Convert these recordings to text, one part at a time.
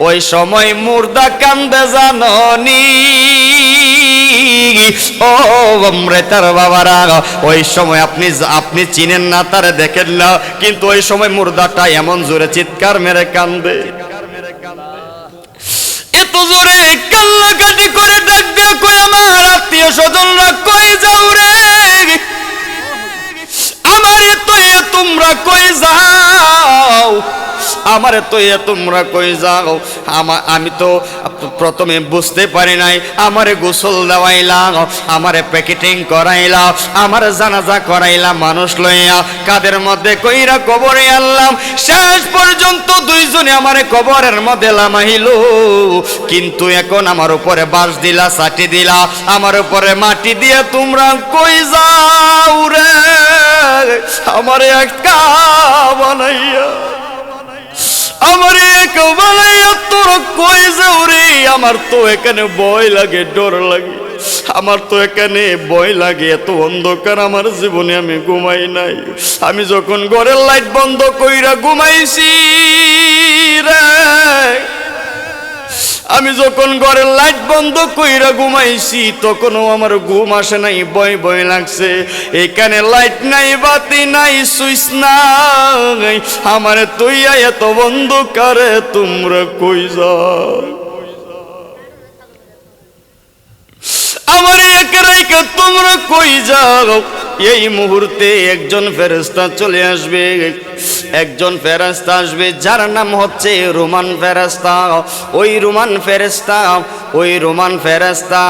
ওই সময় মুর্দা কান্দে জাননি। ও অমৃতার বাবারা ওই সময় আপনি আপনি চিনেন না, তারে দেখেন না। কিন্তু ওই সময় মুর্দাটা এমন জোরে চিৎকার মেরে কান্দে। এত জোরে কান্নাকাটি করে ডাকবে কই আমার আত্মীয় স্বজনরা, কই যাও রে? আমারে তো এ তোমরা কই যাও? আমারে তো এ তোমরা কই যাও? আমা আমি তো প্রথমে বুঝতে পারি নাই, আমারে গোসল দেওয়াইলাম, আমারে প্যাকেটিং করাইলাম, আমারে জানাজা করাইলাম মানুষ লইয়া, কাদের মধ্যে কইরা কবরে আনলাম, শেষ পর্যন্ত দুইজনে আমারে কবরের মধ্যে লামাইল। কিন্তু এখন আমার উপরে বাঁশ দিলা সাটি দিলা, আমার উপরে মাটি দিয়ে তোমরা কই যাও রে? আমারে একটা বানাইয়া। আমার আমার তো এখানে ভয় লাগে, ডর লাগে। আমার তো এখানে ভয় লাগে, এত অন্ধকার আমার জীবনে আমি ঘুমাই নাই। আমি যখন ঘরের লাইট বন্ধ কইরা ঘুমাইছি রে আমি যখন ঘরের লাইট বন্ধ কইরা ঘুমাইছি, তখনও আমার ঘুম আসে নাই, বয় বয় লাগছে। এখানে লাইট নাই, বাতি নাই, সুইচ নাই। আমার তুইয়া এত বন্ধ করে তোমরা কই যাও? আমার এক রেখে তোমরা কই যাও? এই মুহূর্তে একজন ফেরেস্তা চলে আসবে। একজন ফেরেস্তা আসবে, যার নাম হচ্ছে রোমান ফেরেস্তা ওই রোমান ফেরেস্তা ওই রোমান ফেরেস্তা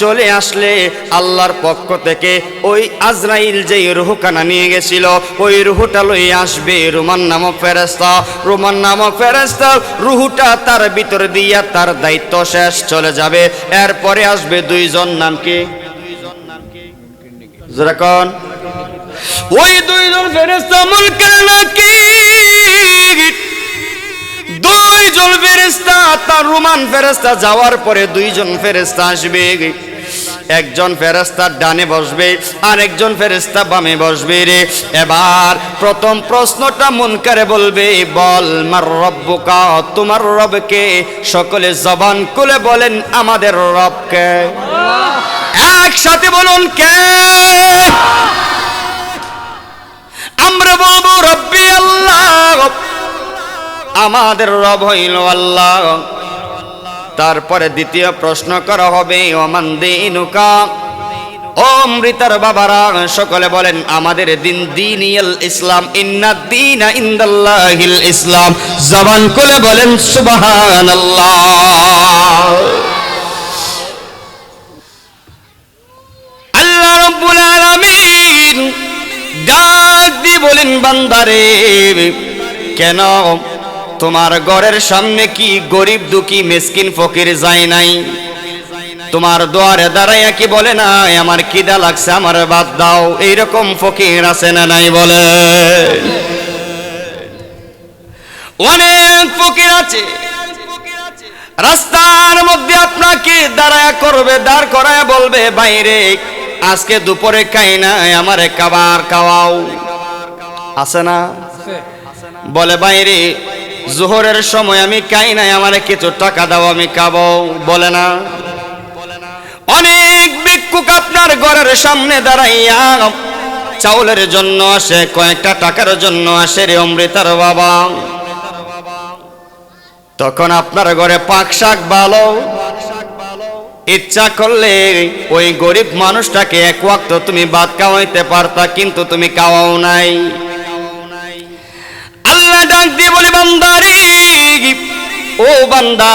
চলে আসলে আল্লাহর পক্ষ থেকে ওই আজরাইল যেই রুহুকানা নিয়ে গেছিল, ওই রুহুটা লই আসবে রোমান নামক ফেরেস্তা রোমান নামক ফেরেস্তা রুহুটা তার ভিতর দিয়া তার দায়িত্ব শেষ চলে যাবে। এরপরে আসবে দুইজন নাম কি যেরকম ওই দুইজন ফেরেস্তা মুলকের নাকি? দুইজন ফেরেস্তা তার রোমান ফেরেস্তা যাওয়ার পরে দুইজন ফেরেস্তা আসবে। একজন ফেরেস্তা ডানে বসবে আর একজন ফেরেস্তা বামে বসবে রে। এবার প্রথম প্রশ্নটা মন করে বলবে, বল, মার রব্বুকা, তোমার রবকে? সকলে জবান খুলে বলেন, আমাদের রবকে। একসাথে বলুন, কে? আমরা বলব, রব্বি আল্লাহ। আমাদের রব হইল আল্লাহ। তারপরে দ্বিতীয় প্রশ্ন করা হবে, ওমান দিনুকা? ও অমৃতার বাবারা, সকলে বলেন, আমাদের দিন দিন ইসলাম, ইন্না দিন ইন্দাল্লাহিল ইসলাম। জবান খুলে বলেন, সুবহানাল্লাহ। আল্লাহ বলেন, বান্দারে, কেন তোমার ঘরের সামনে কি গরিব, দুঃখী, মেসকিন, ফকির যায় নাই? তোমার দোয়ারে দাঁড়াইয়া কি বলে না আমার কিদা লাগছে, আমার বাদ দাও। এইরকম ফকির আছে না নাই বলে? অনেক ফকির আছে। রাস্তার মধ্যে আপনাকে দাঁড়ায় করবে, দাঁড় করায় বলবে, বাইরে, আজকে দুপুরে খাই না আমারে খাবার খাওয়াও। আছে না? বলে, বাইরে জোহরের সময় আমি খাই নাই আমারে কিছু টাকা দাও, আমি খাব। বলে না। অনেক ভিক্ষুক আপনার ঘরের সামনে দাঁড়াইয়া চাউলের জন্য আসে, কয়েকটা টাকার জন্য আসে রে অমৃতার বাবা। তখন আপনার ঘরে পাক শাক ভালো। ইচ্ছা করলে ওই গরিব মানুষটাকে এক ওয়াক্ত তুমি ভাত খাওয়াইতে পারতা, কিন্তু তুমি খাওয়াও নাই। আল্লাহ ডাক দিয়ে বলে, বান্দারি, ও বান্দা,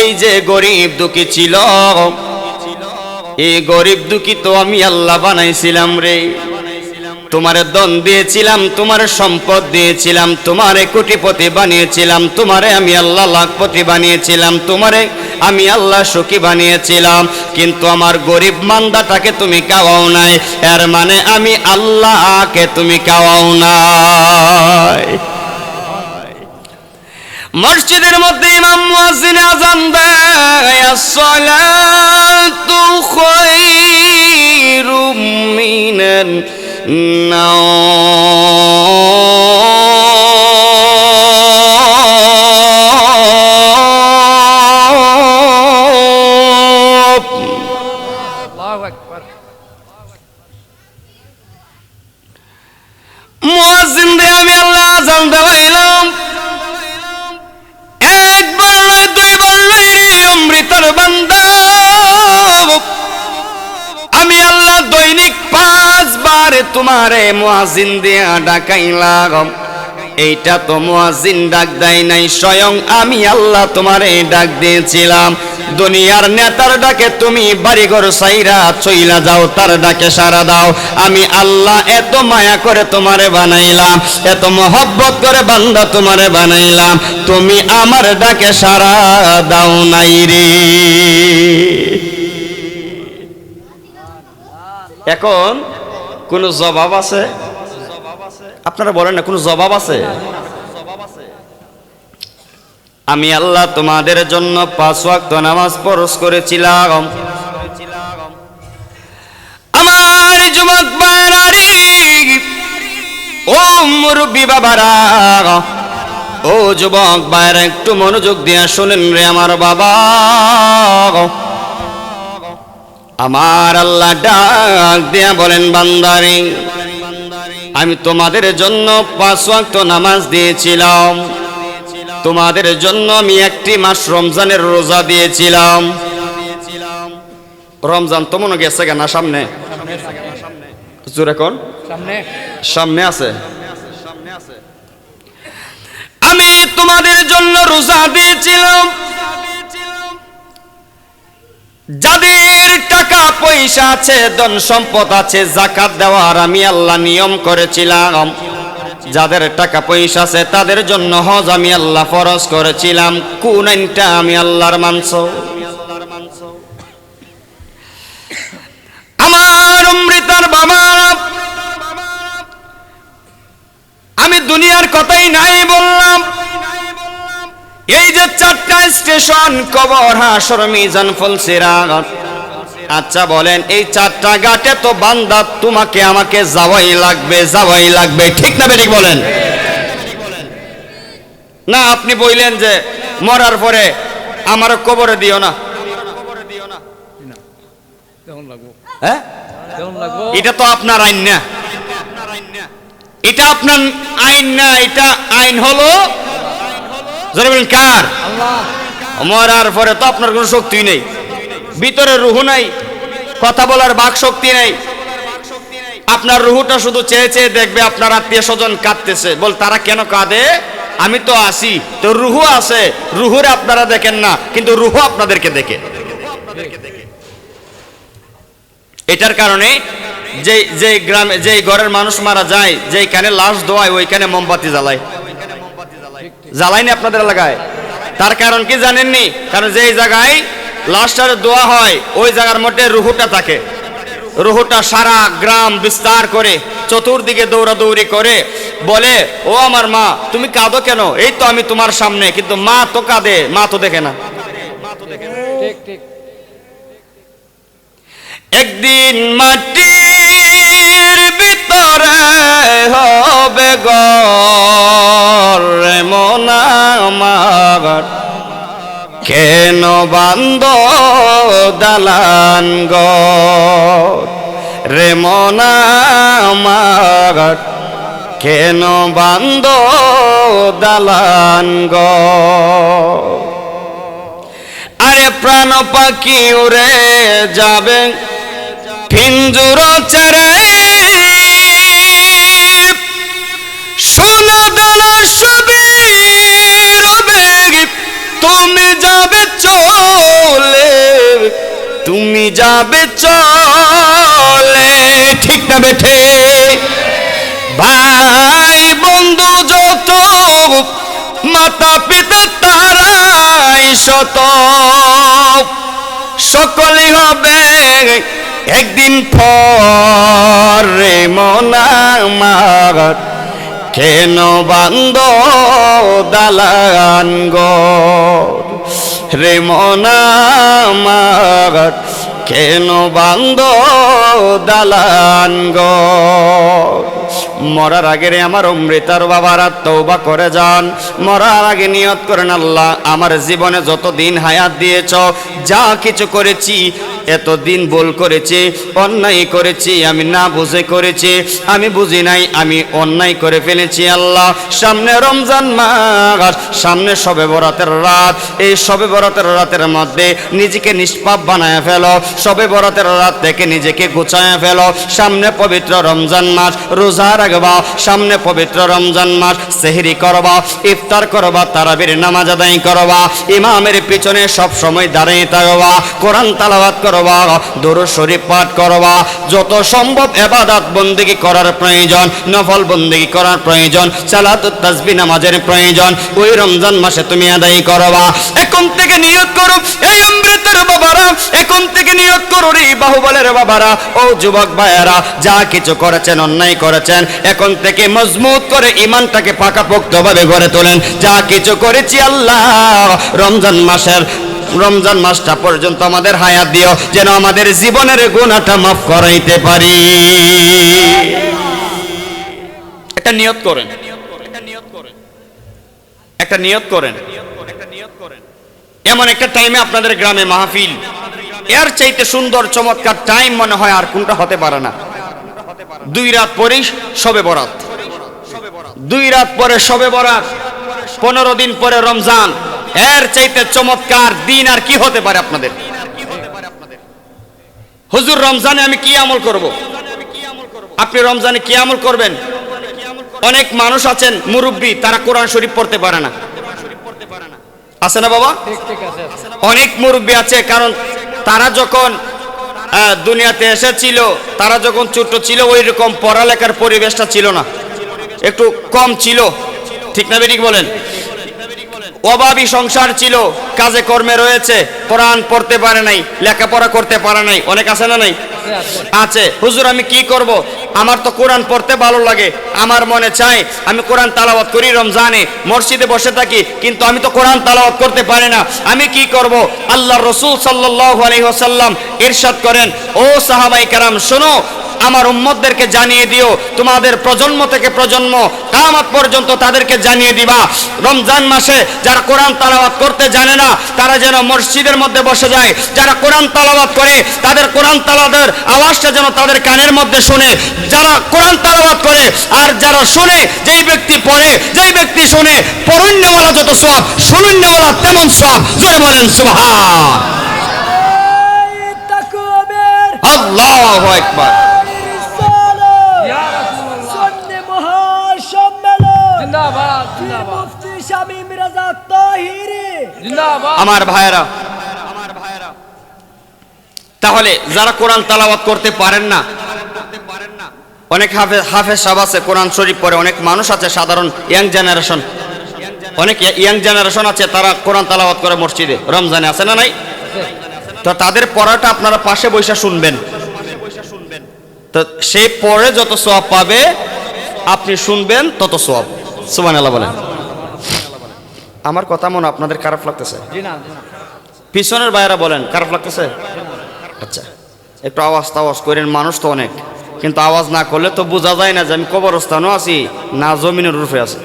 এই যে গরিব দুঃখী ছিল এই গরিব দুঃখী তো আমি আল্লাহ বানাইছিলাম রে। তোমারে দন দিয়েছিলাম, তোমার সম্পদ দিয়েছিলাম, তোমারে কোটিপতি বানিয়েছিলাম, তোমারে আমি আল্লাহ লাখপতি বানিয়েছিলাম, তোমারে আমি আল্লাহ সুখী বানিয়েছিলাম, কিন্তু আমার গরিব মান্দাটাকে তুমি খাওয়াও নাই। এর মানে আমি আল্লাহকে তুমি খাওয়াও নাই। মসজিদের মধ্যে ইমাম মুয়াজ্জিন আজান দেয়, আসসালাতু খায়রুম মিনান আমি আল্লাহ দৈনিক পাঁচবার তোমারে মুয়াজিন দিয়া ডাকাইলাম। এইটা তো মুয়াজিন ডাক দেয় নাই, স্বয়ং আমি আল্লাহ তোমারে ডাক দিয়েছিলাম। দুনিয়ার নেতার ডাকে তুমি বাড়িঘর সাইরা চইলা যাও, তার ডাকে সারা দাও। আমি আল্লাহ এত মায়া করে তোমারে বানাইলাম, এত মহব্বত করে বান্দা তোমারে বানাইলাম, তুমি আমার ডাকে সারা দাও নাই রে। এখন কোন জবাব আছে? আপনারা বলেন না, কোন জবাব আছে? আমি আল্লাহ তোমাদের জন্য পাঁচ ওয়াক্ত নামাজ পরশ করেছিলাম। আমার যুবক বানারি, ও মুরব্বী বাবারা, ও যুবক বাইরে একটু মনোযোগ দিয়ে শোনেন রে আমার বাবা। আমার আল্লাহ ডাক দিয়া বলেন, বান্দারে আমি তোমাদের জন্য পাঁচ ওয়াক্ত নামাজ দিয়েছিলাম। তোমাদের জন্য আমি একটি মাস রমজানের রোজা দিয়েছিলাম। রমজান তো মনে গেছে কেনা সামনে? জোরে কোন সামনে। সামনে আছে। আমি তোমাদের জন্য রোজা দিয়েছিলাম। যাদের টাকা পয়সা আছে, ধন সম্পদ আছে জাকাত দেওয়ার আমি আল্লাহ নিয়ম করেছিলাম। যাদের টাকা পয়সা আছে, তাদের জন্য হজ আমি আল্লাহ ফরজ করেছিলাম। কোন আইনটা আমি আল্লাহর মানছ? আমার অমৃতার বাবা, আমি দুনিয়ার কথাই নাই এই যে চারটা স্টেশন কবর হাসর মিজান ফুলসিরাত আচ্ছা বলেন, এই চারটা ঘাটে তো বান্দা তোমাকে, আমাকে যাওয়াই লাগবে যাওয়াই লাগবে। ঠিক না বেঠিক বলেন? না, আপনি বললেন যে মরার পরে আমার কবরে দিও না। হ্যাঁ? এটা তো আপনার আইন না। এটা আপনার আইন না, এটা আইন হলো বলেন, কার? মরার পরে তো আপনার কোনো শক্তি নেই। ভিতরে রুহু নাই, কথা বলার বাক শক্তি নেই। আপনার রুহুটা শুধু চেয়ে চেয়ে দেখবে আপনার আত্মীয় স্বজন কাঁদতেছে। বল, তারা কেন কাঁদে? আমি তো আসি তো রুহু আছে। রুহুরে আপনারা দেখেন না, কিন্তু রুহু আপনাদেরকে দেখে। এটার কারণে যে যে গ্রামে যে ঘরের মানুষ মারা যায় যেখানে লাশ দোয়ায় ওইখানে মোমবাতি জ্বালায়। জ্বালায়নি আপনাদের এলাকায়। তার কারণ কি জানেননি? কারণ যেই জায়গায় লাশটার দোয়া হয় ওই জায়গার মধ্যে রুহুটা থাকে। রুহুটা সারা গ্রাম বিস্তার করে চতুর্দিকে দৌড়াদৌড়ি করে বলে ও আমার মা তুমি কাঁদো কেন? এই তো আমি তোমার সামনে কিন্তু মা তো কাঁদে মা তো দেখে না। ঠিক ঠিক। একদিন মাটির বান্দ দালান গ। রে মনা আমার, কেন বান্দ দালান গর আরে প্রাণ পাখি উড়ে যাবে পিঞ্জুর চারে। সোনা দানা সবে রবে তুমি যাবে চলে, তুমি যাবে চলে। ঠিক না বেঠে? ভাই, বন্ধু যত মাতা পিতা তারাই শত সকলে হবে একদিন পরে মনামার কেন বান্দ দালান গো রে মনামার কেন বান্দ দালান মরার আগে রে আমার অমৃতার বাবারা তৌবা করে যান। মরার আগে নিয়ত করেন আল্লাহ, আমার জীবনে যত দিন হায়াত দিয়েছ, যা কিছু করেছি এতদিন ভুল করেছি, অন্যায় করেছি, আমি না বুঝে করেছি, আমি বুঝি নাই, আমি অন্যায় করে ফেলেছি আল্লাহ। সামনে রমজান মাস, সামনে সবে বরাতের রাত, এই সবে বরাতের রাতের মধ্যে নিজেকে নিষ্পাপ বানায় ফেলো, সবে বরাতের রাত থেকে নিজেকে গুছায় ফেলো। সামনে পবিত্র রমজান মাস, রোজা রাখবা, সামনে পবিত্র রমজান মাস, সেহরি করবা, ইফতার করবা, তারাবির নামাজ আদায় করবা, ইমামের পিছনে সব সময় দাঁড়িয়ে থাকবা, কোরআন তালাবাত করবা, দরুদ শরীফ পাঠ করবা। যত সম্ভব এবাদাত বন্দেগী করার প্রয়োজন, নফল বন্দেগী করার প্রয়োজন সালাত তাসবি নামাজের প্রয়োজন, ওই রমজান মাসে তুমি আদায় করবা। এখন থেকে নিয়োগ করো, এই অমৃতের বাবারা, এখন থেকে নিয়োগ করো রে বাহুবলের বাবারা। ও যুবক ভাইয়েরা, যা কিছু করেছেন, অন্যায় করেছেন, এখন থেকে মজবুত করে ইমানটাকে পাকাপোক্তভাবে গড়ে তোলেন। যা কিছু করেছি আল্লাহ, রমজান মাসের রমজান মাসটা পর্যন্ত আমাদের হায়াত দিও, যেন আমাদের জীবনের গুণাটা মাফ করাইতে পারি। একটা নিয়ত করেন। একটা নিয়ত করেন। এমন একটা টাইমে আপনাদের গ্রামে মাহফিল। এর চাইতে সুন্দর, চমৎকার টাইম মনে হয় আর কোনটা হতে পারে না। দুই রাত পরেই সবে বরাত। দুই রাত পরে সবে বরাত। পনেরো দিন পরে রমজান। এর চাইতে চমৎকার দিন আর কি হতে পারে আপনাদের? হুজুর, রমজানে আমি কি আমল করব? আপনি রমজানে কি আমল করবেন? অনেক মানুষ আছেন, মুরব্বী, তারা কোরআন শরীফ পড়তে পারে না। আছে না বাবা? অনেক মুরব্বী আছে, কারণ তারা যখন দুনিয়াতে এসেছিল, তারা যখন ছোট ছিল ওই রকম পড়ালেখার পরিবেশটা ছিল না। একটু কম ছিল। ঠিক না বেরিক বলেন? অভাবী সংসার ছিল, কাজে কর্মে রয়েছে, কোরআন পড়তে পারে নাই, লেখাপড়া করতে পারে নাই, অনেক আছে না নাই? আছে। হুজুর, আমি কি করব? আমার তো কোরআন পড়তে ভালো লাগে, আমার মনে চাই আমি কোরআন তালাওয়াত করি রমজানে, মসজিদে বসে থাকি, কিন্তু আমি তো কোরআন তালাওয়াত করতে পারি না। আমি কি করব? আল্লাহ রসুল সাল্লাহ আলহিহাসাল্লাম ইরশাদ করেন, ও সাহাবাই কারাম, শোনো আমার উম্মতদেরকে জানিয়ে দিও, তোমাদের প্রজন্ম থেকে প্রজন্ম কামাত পর্যন্ত তাদেরকে জানিয়ে দিবা। রমজান মাসে যারা কোরআন তালাওয়াত করতে জানে না, তারা যেন মসজিদের মধ্যে বসে যায়। যারা কোরআন তালাওয়াত করে, তাদের কোরআন তালাদের আওয়াজটা যেন তাদের কানের মধ্যে শুনে। যারা কোরআন তালাওয়াত করে, আর যারা শুনে, যেই ব্যক্তি পড়ে, যেই ব্যক্তি শুনে, পরণ্যওয়ালা যত সব শুনুন্যওয়ালা তেমন সব। জোরে বলেন তাকবীর আল্লাহু আকবার। শামীম রাজা তাহিরি। জিন্দাবাদ। আমার ভাইয়েরা আমার ভাইয়েরা তাহলে যারা কোরআন তালাওয়াত করতে পারেন না অনেক হাফেজ হাফেজ সাহেব আছে কোরআন শরীফ পড়ে অনেক মানুষ আছে সাধারণ ইয়াং জেনারেশন। অনেক ইয়াং জেনারেশন আছে তারা কোরআন তালাওয়াত করে মসজিদে। রমজানে আছে না নাই? তো তাদের পড়াটা আপনারা পাশে বৈশা শুনবেন। তো সে পড়ে যত সওয়াব পাবে আপনি শুনবেন তত সওয়াব। সুবহানাল্লাহ বলেন। আমার কথা মনে আপনাদের খারাপ লাগতেছে? পিছনের বাইরা বলেন খারাপ লাগতেছে? আচ্ছা একটু আওয়াজ টাওয়াজ করেন মানুষ তো অনেক। কিন্তু আওয়াজ না করলে তো বোঝা যায় না যে আমি কবরস্থানও আছি না জমিনের রূপে আছে।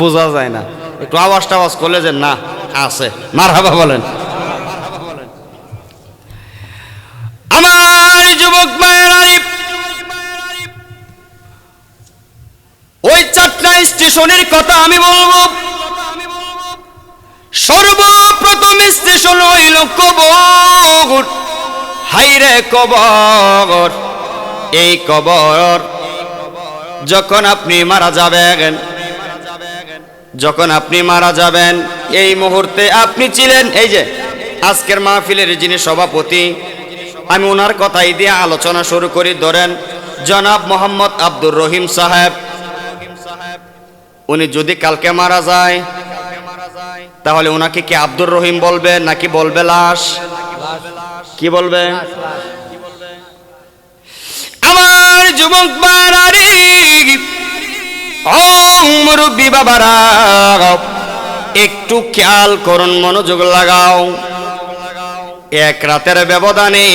বোঝা যায় না। একটু আওয়াজ টাওয়াজ করলে যে না আছে। মার হাবা বলেন। আমার যুবক মায়েরা ওই চারটা স্টেশনের কথা আমি বলব। সর্বপ্রথম স্টেশন হইল কবর। হাইরে কবর, এই কবর। যখন আপনি মারা যাবেন, যখন আপনি মারা যাবেন, এই মুহূর্তে আপনি ছিলেন, এই যে আজকের মাহফিলের যিনি সভাপতি, আমি ওনার কথাই দিয়ে আলোচনা শুরু করি, ধরেন জনাব মোহাম্মদ আব্দুর রহিম সাহেব। উনি যদি কালকে মারা যায় তাহলে ওনাকে কি আব্দুর রহিম বলবে নাকি বলবে লাশ? কি বলবে? আমার যুবক বাড়ারি ও মুরব্বী বাবারা, একটু খেয়াল করুন, মনোযোগ লাগাও। এক রাতের ব্যবধানে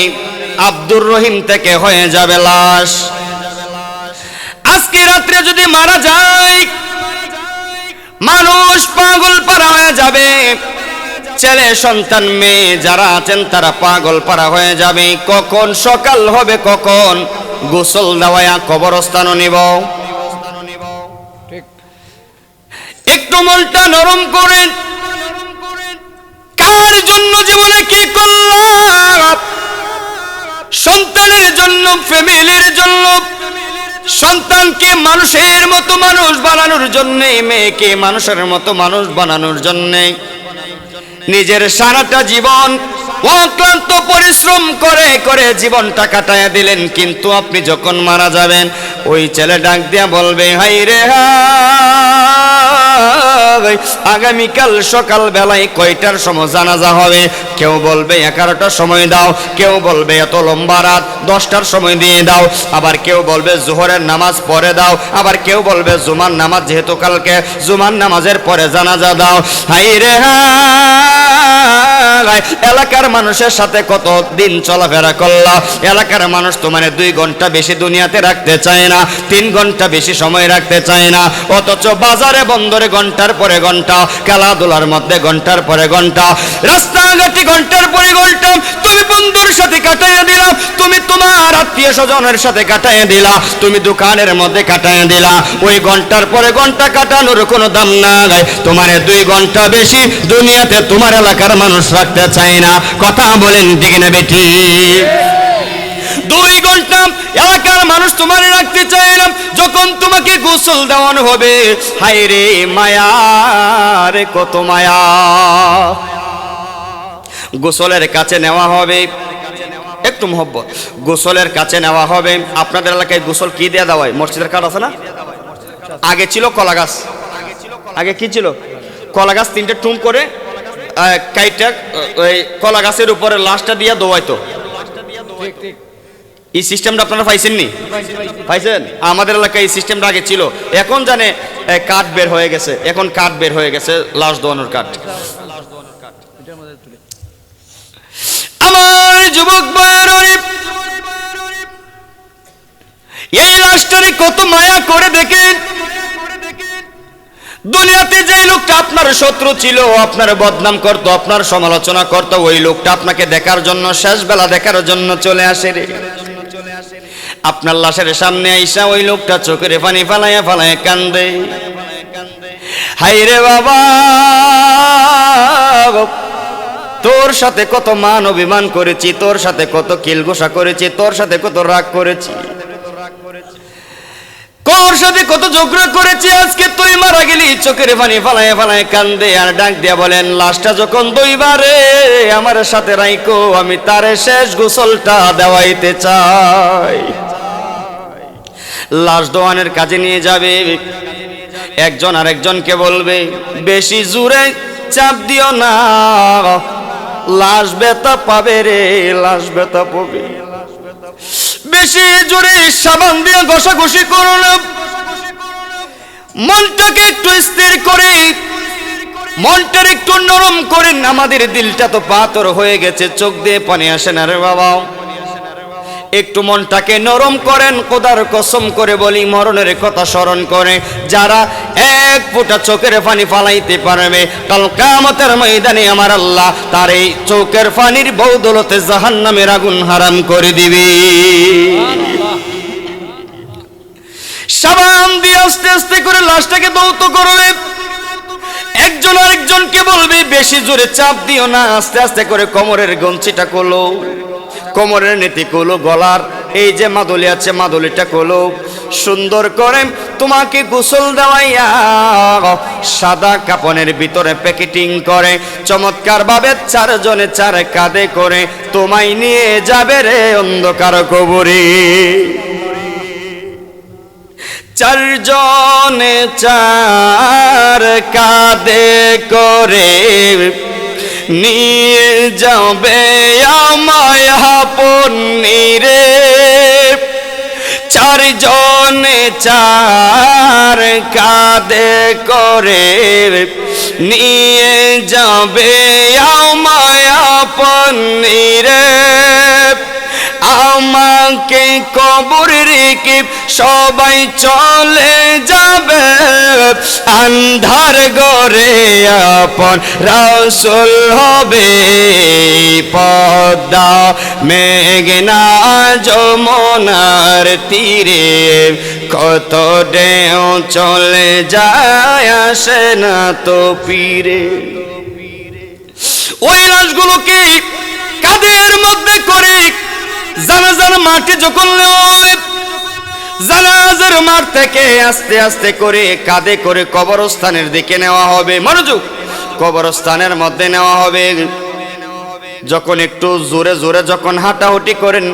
আব্দুর রহিম থেকে হয়ে যাবে লাশ। আজকে রাত্রে যদি মারা যায় মানুষ পাগল পারা হয়ে যাবে। ছেলে সন্তান মেয়ে যারা আছেন তারা পাগল পারা হয়ে যাবে। কখন সকাল হবে কখন গোসল দেওয়া কবরস্থান নিব। একটু মনটা নরম করেন। কার জন্য জীবনে কি করলাম? সন্তানের জন্য ফ্যামিলির জন্য। সন্তানকে মানুষের মতো মানুষ বানানোর জন্যে, মেয়েকে মানুষের মতো মানুষ বানানোর জন্যে। নিজের সারাটা জীবন অক্লান্ত পরিশ্রম করে করে জীবনটা কাটায় দিলেন। কিন্তু আপনি যখন মারা যাবেন, ওই ছেলে ডাক দিয়া বলবে হাই রে হাই আগামীকাল সকাল বেলায় কয়টার সময় জানাজা হবে? কেউ বলবে, এগারোটার সময় দাও। কেউ বলবে, এত লম্বা রাত, দশটার সময় দিয়ে দাও। আবার কেউ বলবে, জোহরের নামাজ পরে দাও। আবার কেউ বলবে, জুমার নামাজ যেহেতু কালকে, জুমার নামাজের পরে জানাজা দাও। হাই রে এলাকার মানুষের সাথে কত দিন চলাফেরা করলা। এলাকার মানুষ তোমার দুই ঘণ্টা বেশি দুনিয়াতে রাখতে চায় না, তিন ঘণ্টা বেশি সময় রাখতে চায় না। অথচ বাজারে বন্দরে ঘণ্টার পরে ঘণ্টা, খেলাধুলার মধ্যে ঘণ্টার পরে ঘণ্টা। রাস্তাঘাটে ঘণ্টার পরে ঘণ্টা, তুমি বন্ধুর সাথে কাটাইয়া দিলা, তুমি তোমার আত্মীয় স্বজনের সাথে কাটাইয়া দিলা, তুমি দোকানের মধ্যে কাটাইয়া দিলা। ওই ঘণ্টার পরে ঘণ্টা কাটানোর কোনো দাম না নাই। তোমার দুই ঘণ্টা বেশি দুনিয়াতে তোমার এলাকার মানুষ রাখতে চায় না। কথা বলেন ঠিক না বেটি দুই ঘণ্টা এলাকার মানুষ তোমার রাখতে চায় না। যখন তোমাকে গোসল দেওয়ানো হবে হায় রে মায়া রে কত মায়া। গোসলের কাছে নেওয়া হবে একটু মহব্বত। গোসলের কাছে নেওয়া হবে আপনাদের এলাকায় গোসল কি দিয়ে দেওয়া হয়? মসজিদের কাঠ আছে না? আগে ছিল কলা গাছ। আগে কি ছিল? কলা গাছ তিনটে টুম করে কাইটা ওই কলা গাছের উপরে লাশটা দিয়ে দোয়াইতো। ঠিক ঠিক। এই সিস্টেমটা আপনারা পাইছেন নি পাইছি পাইছি পাইছেন? আমাদের এলাকায় এই সিস্টেমটা আগে ছিল। এখন জানে কাঠ বের হয়ে গেছে। এখন কাঠ বের হয়ে গেছে লাশ দোয়ানোর কাঠ। আমার যুবক বয়রে এই লাশটারে কত মায়া করে দেখেন। দুনিয়াতে যে লোকটা আপনার শত্রু ছিল আপনার বদনাম করত আপনার সমালোচনা করত ওই লোকটা আপনাকে দেখার জন্য শেষ বেলা দেখার জন্য চলে আসে রে। আপনার লাশের সামনে আইসা ওই লোকটা চোখের পানি ফালাইয়া ফালাইয়া কান্দে। হাই রে বাবা, তোর সাথে কত মান অভিমান করেছি, তোর সাথে কত কিলগোসা করেছি, তোর সাথে কত রাগ করেছি। কোর সাথে কত ঝগড়া করেছি, আজকে তুই মারা গেলি, চোখের পানি ফালায় ফালায় কান্দে। আর ডাক দিয়া বলেন, লাশটা যখন দুইবারে আমার সাথে রাইকো আমি তারে শেষ গোসলটা দেওয়াইতে চাই। লাশ দোয়ানের কাজে নিয়ে যাবে। একজন আরেকজনকে বলবে, বেশি জোরে চাপ দিও না। লাশ বেতা পাবে রে, লাশ বেতা পাবে। বেশি জোরে সাবান দিয়ে ঘষাঘষি করো না। মনটাকে একটু স্থির করে, মনটার একটু নরম করেন আমাদের দিলটা তো পাথর হয়ে গেছে, চোখ দিয়ে পানি আসে না রে বাবা। একটু মনটাকে নরম করেন কোদার কসম করে বলি, মরণের কথা স্মরণ করে, যারা এক ফোঁটা চোখের পানি ফালাইতে পারবে, কাল কামতের ময়দানে আমার আল্লাহ তার এই চোখের পানির বৌদলতে জাহান্নামের আগুন হারাম করে দিবে। সাবান দিয়ে আস্তে আস্তে করে লাশটাকে দৌত করবে একজন আরেকজনকে বলবে, বেশি জোরে চাপ দিও না, আস্তে আস্তে করে কোমরের গঞ্চিটা কোলো কোমরের নীতি কোলো, গলার এই যে মাদুলি আছে, মাদুলিটা কোলো। সুন্দর করে তোমাকে গোসল দেওয়াইয়া সাদা কাপনের ভিতরে প্যাকেটিং করে চমৎকার ভাবে চারজনে চার কাঁধে করে তোমায় নিয়ে যাবে রে অন্ধকার কবরে। চারজনে চার কাঁধে করে নিয়ে যাবে আমায় রে চারজনে চার কাদে করে নিয়ে যাবে আমায় আপনি রে আমাকে কবর রেখে সবাই চলে যাবে। আন্ধার গরে আপন রাসুল হবে। পদ্মা, মেঘনা, যমুনার তীরে কত ডেও চলে যায়, আসে না তো পীরে ওই লাশগুলোকে কাদের মধ্যে করে জানাজার মাঠে যখন জানাজার মাঠ থেকে আস্তে আস্তে করে কাঁধে করে কবরস্থানের দিকে নেওয়া হবে। মনোযোগ কবরস্থানের মধ্যে নেওয়া হবে। যখন একটু জোরে জোরে যখন হাঁটাহুটি করেন,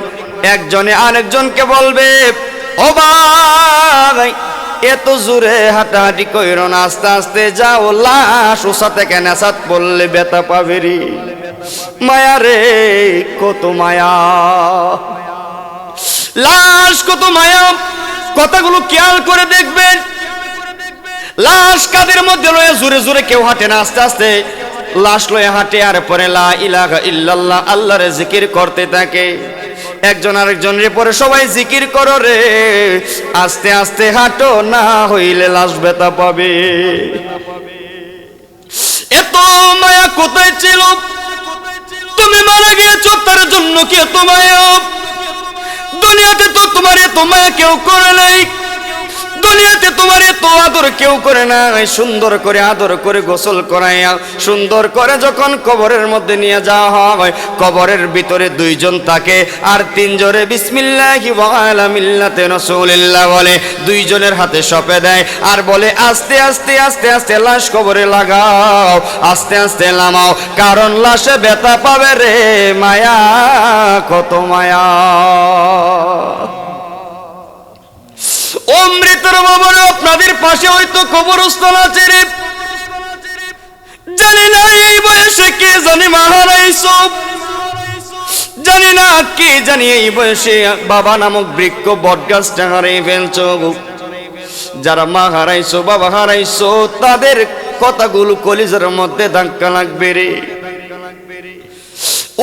একজনে আরেকজনকে বলবে, ও ভাই, এত জোরে হাঁটাহাঁটি কইর না, আস্তে আস্তে যাও, লাশ ওসা থেকে নেশাত পড়লে ব্যথা পাবে রে। মায়া রে, কত মায়া। লাশ, কত মায়া। কথাগুলো খেয়াল করে দেখবেন। লাশ কাদের মধ্যে লয়ে জোরে জোরে কেউ হাঁটে না, আস্তে আস্তে। লাশ লয়ে হাঁটে আর পরে লা ইলাহা ইল্লাল্লাহ, আল্লাহর জিকির করতে থাকে। একজন আরেকজনের পরে সবাই জিকির করো রে। আস্তে আস্তে হাঁটো না হইলে লাশ বেতা পাবে। এত মায়া কোথায় ছিল? তুমি মারা গিয়েছো, তার জন্য কে তোমায় মায়া দুনিয়াতে তো তোমার এত মায়া কেউ করে নাই। দুনিয়াতে তোমার এত আদর কেউ করে না সুন্দর করে আদর করে গোসল করাইয়া, সুন্দর করে যখন কবরের মধ্যে নিয়ে যাওয়া হয়, কবরের ভিতরে দুইজন থাকে আর তিনজনে বিসমিল্লাহি মিল্লাতে রাসূলিল্লাহ বলে, দুইজনের হাতে সপে দেয় আর বলে, আস্তে আস্তে আস্তে আস্তে লাশ কবরে লাগাও, আস্তে আস্তে নামাও, কারণ লাশে ব্যথা পাবে রে মায়া, কত মায়া। অমৃতর বাবার আপনাদের পাশে হয়তো কবরস্থান আছে রে। জানি না এই বয়সে কে জানি মাহারাইছো জানি না কে জানি এই বয়সে বাবা নামক বৃক্ষ বটগাছটা হারিয়ে ফেলছো। যারা মা হারাইছো বাবা হারাইছো তাদের কথাগুলো কলিজার মধ্যে ধাক্কা লাগবে রে।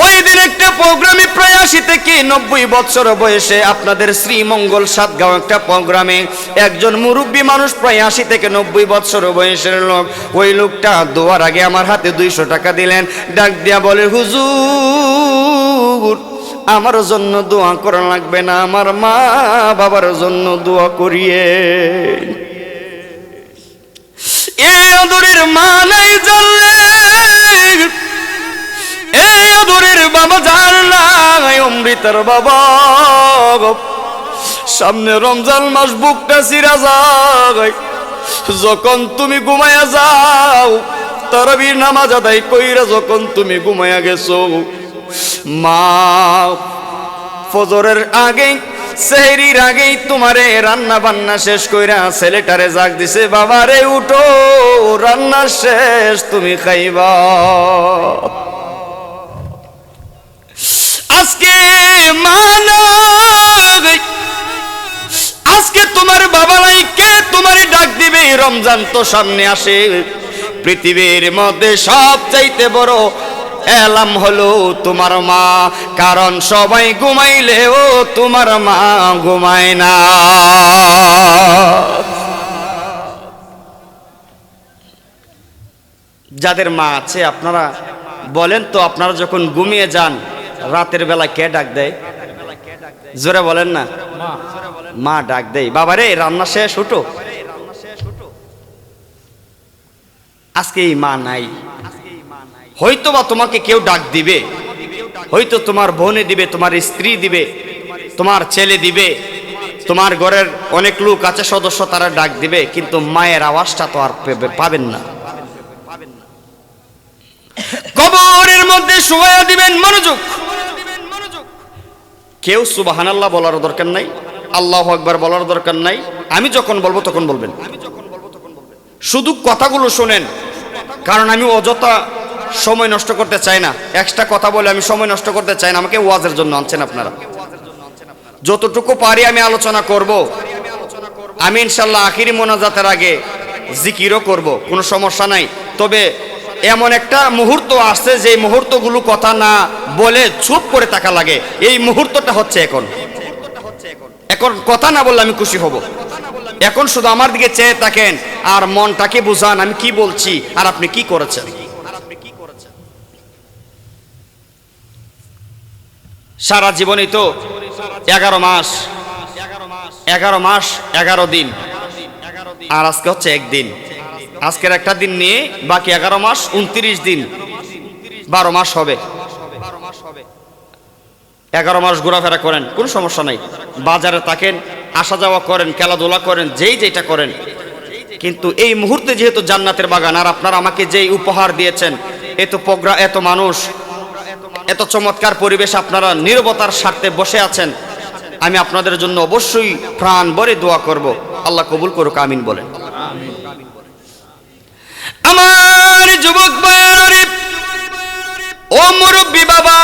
ওই দিন একটা প্রোগ্রামে প্রায় আশি থেকে নব্বই বছর বয়সে আপনাদের শ্রীমঙ্গল সাতগাঁও একটা প্রোগ্রামে একজন মুরব্বী মানুষ প্রায় আশি থেকে নব্বই বছর বয়সের লোক, ওই লোকটা দোয়ার আগে আমার হাতে দুইশো টাকা দিলেন। ডাক দিয়া বলে, হুজুর, আমার জন্য দোয়া করা লাগবে না, আমার মা বাবার জন্য দোয়া করিয়ে। এ আদরের মা নাই জানলে। এই আদরের বাবা যার নাই, অমৃতার বাবা সামনে রমজান মাস, বুকটা সিরা যায়। যখন তুমি ঘুমায়া যাও, তারাবির নামাজ আদায় কইরা যখন তুমি ঘুমায়া গেছো, মা, ফজরের আগে, সেহরির আগেই তোমারে রান্না বান্না শেষ কইরা ছেলেটারে জাগ দিছে, বাবারে উঠো, রান্না শেষ, তুমি খাইবা। আজকে মানব। আজকে তোমার বাবা নাই কে? তোমার ডাক দিবে, রমজান তো সামনে আসে। পৃথিবীর মধ্যে সব চাইতে বড় এলাম হলো তোমার মা। কারণ সবাই ঘুমাইলেও তোমার মা ঘুমায় না। যাদের মা আছে, আপনারা বলেন তো আপনারা যখন ঘুমিয়ে যান রাতের বেলা কে ডাক দেয়? জোরে বলেন না। মা। ডাক দেয়। বাবা রে রান্না শেষ উঠো। আজকে এই মা নাই। হয়তো বা তোমাকে কেউ ডাক দিবে। হয়তো তোমার বোনে দিবে তোমার স্ত্রী দিবে তোমার ছেলে দিবে তোমার ঘরের অনেক লোক আছে সদস্য তারা ডাক দিবে কিন্তু মায়ের আওয়াজটা তো আর পেবে- পাবেন না। কবরের মধ্যে শুয়ে দিবেন মনোযোগ। কেউ সুবাহানাল্লাহ বলার দরকার নাই, আল্লাহ আকবার বলার দরকার নাই। আমি যখন বলব তখন বলবেন। শুধু কথাগুলো শোনেন, কারণ আমি অযথা সময় নষ্ট করতে চাই না। এক্সট্রা কথা বলে আমি সময় নষ্ট করতে চাই না, আমাকে ওয়াজের জন্য আনছেন আপনারা। যতটুকু পারি আমি আলোচনা করব। আমি ইনশাল্লাহ আখিরি মোনাজাতের আগে জিকিরও করব, কোনো সমস্যা নাই। তবে এমন একটা মুহূর্ত আসছে যে মুহূর্তগুলো কথা না বলে চুপ করে থাকা লাগে। এই মুহূর্তটা হচ্ছে এখন। এখন কথা না বললে আমি খুশি হব। এখন শুধু আমার দিকে চেয়ে থাকেন আর মনটাকে বুঝান আমি কি বলছি আর আপনি কি করেছেন। সারা জীবনই তো এগারো মাস। এগারো মাস, এগারো দিন। আর আজকে হচ্ছে একদিন। আজকের একটা দিন নিয়ে বাকি এগারো মাস, উনত্রিশ দিন, বারো মাস হবে। এগারো মাস ঘোরাফেরা করেন, কোনো সমস্যা নাই। বাজারে থাকেন, আসা যাওয়া করেন, খেলাধুলা করেন, যেই যেটা করেন। কিন্তু এই মুহূর্তে যেহেতু জান্নাতের বাগান, আর আপনারা আমাকে যেই উপহার দিয়েছেন, এত প্রোগ্রা এত মানুষ, এত চমৎকার পরিবেশ আপনারা নিরবতার স্বার্থে বসে আছেন, আমি আপনাদের জন্য অবশ্যই প্রাণ ভরে দোয়া করব। আল্লাহ কবুল করুক, আমিন বলেন। আমার যুবক ভাইয়েরা ও মুরব্বী বাবা,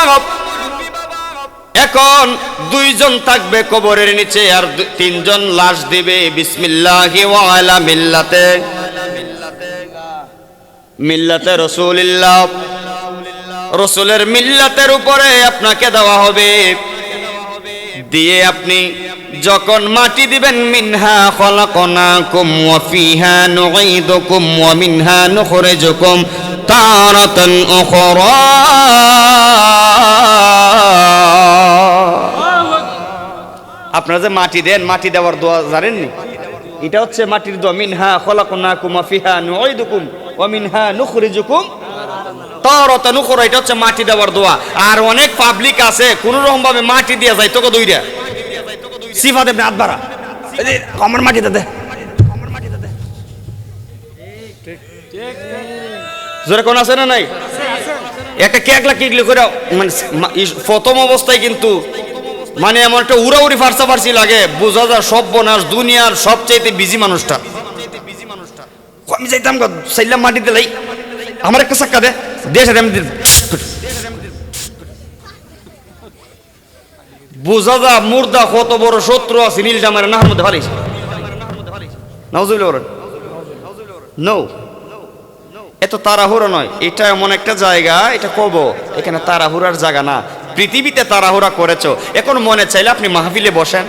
এখন দুইজন থাকবে কবরের নিচে আর তিনজন লাশ দিবে বিসমিল্লাহি মিল্লাতে। মিল্লাতে রসুলিল্লাহ। রসুলের মিল্লাতের উপরে আপনাকে দেওয়া হবে। দিয়ে আপনি যখন মাটি দিবেন, মিনহা খলাকনাকুম ওয়া ফিহা নুঈদুকুম ওয়া মিনহা নুখরিজুকুম তারাতান উখরা। আপনারা যে মাটি দেন, মাটি দেওয়ার দোয়া জানেননি? এটা হচ্ছে মাটির দোয়া, মিনহা খলাকনাকুম ওয়া ফিহা নুঈদুকুম ওয়া মিনহা নুখরিজুকুম তারাতান উখরা এটা হচ্ছে মাটি দেওয়ার দোয়া। আর অনেক পাবলিক আছে কোন রকম ভাবে মাটি দিয়ে যায় তোকে দুইটা সিফা দেবনে হাত বাড়া আমার মাটি দে জোরে কোন আছে না নাই? একটা কেকলা কেকলি করে মানে প্রথম অবস্থায় কিন্তু মানে এমন একটা উড়াউড়ি ফার্সা ফার্সি লাগে বোঝা যায় সব বনাস দুনিয়ার সবচাইতে বিজি মানুষটা। আমি যাইতাম গো, চাইলাম মাটি দিলাই আমার একটা চাক্কা দে। দেশে আমি বোঝা যা, মুর্দা কত বড় শত্রু আছে নীলটা আমার নাহার মধ্যে হারিস নাউজুবিল্লাহ বলেন। নো এত তাড়াহুড়ো নয়। এটা এমন একটা জায়গা, এটা কব, এখানে তাড়াহুড়ার জায়গা না। পৃথিবীতে তাড়াহুড়া করেছ। এখন মনে চাইলে আপনি মাহফিলে বসেন।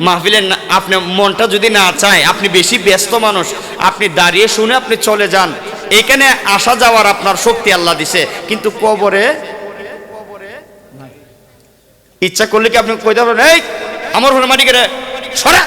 মাহফিলে না- আপনি মনটা যদি না চায়, আপনি বেশি ব্যস্ত মানুষ। আপনি দাঁড়িয়ে শুনে আপনি চলে যান। এখানে আসা যাওয়ার আপনার শক্তি আল্লাহ দিছে। কিন্তু কবরে ইচ্ছা করলে কি আপনি কই দেবেন এই, আমার কেটে সরা।